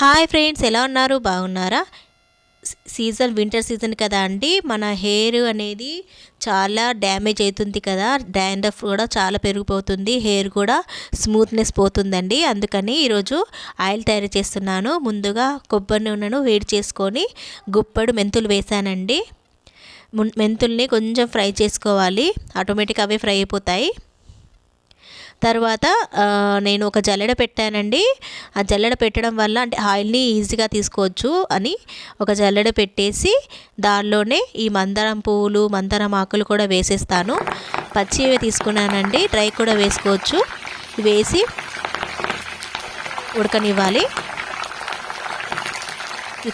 Hi friends ఎలా ఉన్నారు? బాగున్నారా? సీజన్ వింటర్ సీజన్ కదా అండి. మన హెయిర్ అనేది చాలా డ్యామేజ్ అవుతుంది కదా. డాండ్రఫ్ కూడా చాలా పెరిగిపోతుంది. హెయిర్ కూడా స్మూత్నెస్ పోతుందండి. అందుకని ఈరోజు ఆయిల్ తయారు చేస్తున్నాను. ముందుగా కొబ్బరి నూనెను వేడి చేసుకొని గుప్పడు మెంతులు వేసానండి. మెంతుల్ని కొంచెం ఫ్రై చేసుకోవాలి. ఆటోమేటిక్ అవే ఫ్రై అయిపోతాయి. తర్వాత నేను ఒక జల్లెడ పెట్టానండి. ఆ జల్లెడ పెట్టడం వల్ల అంటే ఆయిల్ని ఈజీగా తీసుకోవచ్చు అని ఒక జల్లెడ పెట్టేసి దానిలోనే ఈ మందారం పువ్వులు మందారం ఆకులు కూడా వేసేస్తాను. పచ్చివి తీసుకున్నానండి. డ్రై కూడా వేసుకోవచ్చు. వేసి ఉడకనివ్వాలి.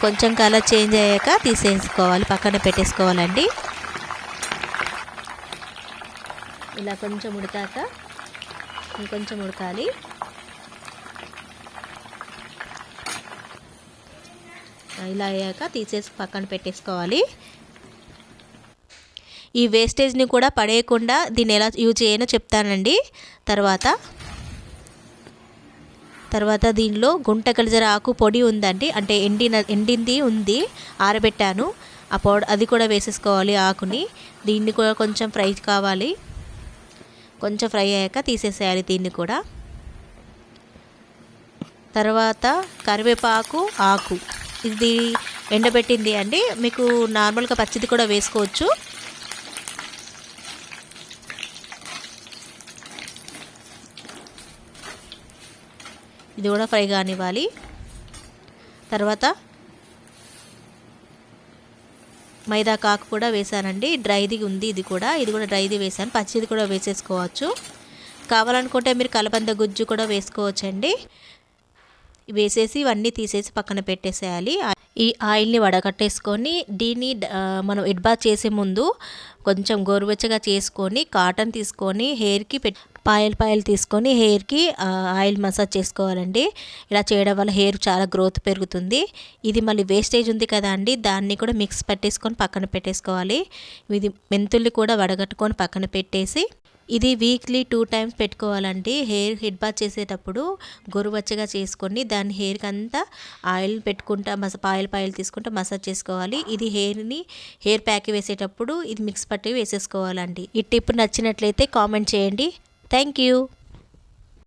కొంచెం కలర్ చేంజ్ అయ్యాక తీసేసుకోవాలి. పక్కన పెట్టేసుకోవాలండి. ఇలా కొంచెం ఉడికాక ఇంకొంచెం ఉడకాలి. ఇలా అయ్యాక తీసేసి పక్కన పెట్టేసుకోవాలి. ఈ వేస్టేజ్ని కూడా పడేయకుండా దీన్ని ఎలా యూజ్ చేయనో చెప్తానండి. తర్వాత తర్వాత దీనిలో గుంట కలిజర ఆకు పొడి ఉందండి. అంటే ఎండిన ఎండింది ఉంది ఆరబెట్టాను. ఆ పొడి అది కూడా వేసేసుకోవాలి ఆకుని. దీన్ని కూడా కొంచెం ఫ్రై కావాలి. కొంచెం ఫ్రై అయ్యాక తీసేసేయాలి దీన్ని కూడా. తర్వాత కరివేపాకు ఆకు. ఇది ఎండబెట్టింది అండి. మీకు నార్మల్గా పచ్చిది కూడా వేసుకోవచ్చు. ఇది కూడా ఫ్రై కానివ్వాలి. తర్వాత మైదా కాకు కూడా వేసానండి డ్రైది ఉంది ఇది కూడా. ఇది కూడా డ్రైది వేసాను పచ్చిది కూడా వేసేసుకోవచ్చు. కావాలనుకుంటే మీరు కలబంద గుజ్జు కూడా వేసుకోవచ్చండి. వేసేసి ఇవన్నీ తీసేసి పక్కన పెట్టేసేయాలి. ఈ ఆయిల్ని వడగట్టేసుకొని దీన్ని మనం ఎడ్బా చేసే ముందు కొంచెం గోరువెచ్చగా చేసుకొని కాటన్ తీసుకొని హెయిర్కి పెట్ పాయల్ పాయల్ తీసుకొని హెయిర్కి ఆయిల్ మసాజ్ చేసుకోవాలండి. ఇలా చేయడం వల్ల హెయిర్ చాలా గ్రోత్ పెరుగుతుంది. ఇది మళ్ళీ వేస్టేజ్ ఉంది కదా అండి దాన్ని కూడా మిక్స్ పెట్టేసుకొని పక్కన పెట్టేసుకోవాలి. ఇది మెంతుల్ని కూడా వడగట్టుకొని పక్కన పెట్టేసి ఇది వీక్లీ టూ టైమ్స్ పెట్టుకోవాలండి. హెయిర్ హెడ్ బాత్ చేసేటప్పుడు గోరువచ్చగా చేసుకొని దాని హెయిర్కి అంతా ఆయిల్ పెట్టుకుంటా మస పాయల్ పాయల్ తీసుకుంటా మసాజ్ చేసుకోవాలి. ఇది హెయిర్ని హెయిర్ ప్యాక్ వేసేటప్పుడు ఇది మిక్స్ పట్టి వేసేసుకోవాలండి. ఈ టిప్ నచ్చినట్లయితే కామెంట్ చేయండి. Thank you.